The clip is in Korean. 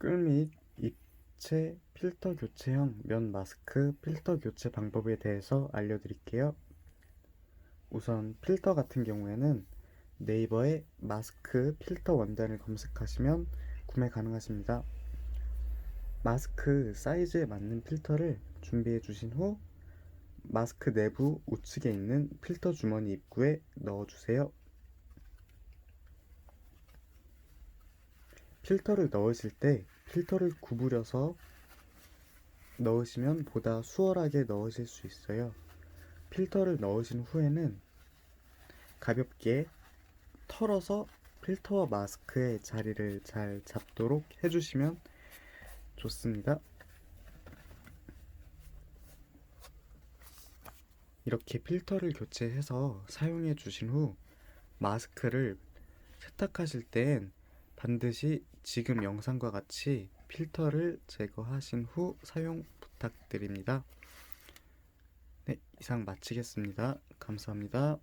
꿀및 입체 필터 교체형 면 마스크 필터 교체 방법에 대해서 알려드릴게요. 우선 필터 같은 경우에는 네이버에 마스크 필터 원단을 검색하시면 구매 가능하십니다. 마스크 사이즈에 맞는 필터를 준비해 주신 후 마스크 내부 우측에 있는 필터 주머니 입구에 넣어 주세요. 필터를 넣으실 때 필터를 구부려서 넣으시면 보다 수월하게 넣으실 수 있어요. 필터를 넣으신 후에는 가볍게 털어서 필터와 마스크의 자리를 잘 잡도록 해주시면 좋습니다. 이렇게 필터를 교체해서 사용해 주신 후 마스크를 세탁하실 땐 반드시 지금 영상과 같이 필터를 제거하신 후 사용 부탁드립니다. 네, 이상 마치겠습니다. 감사합니다.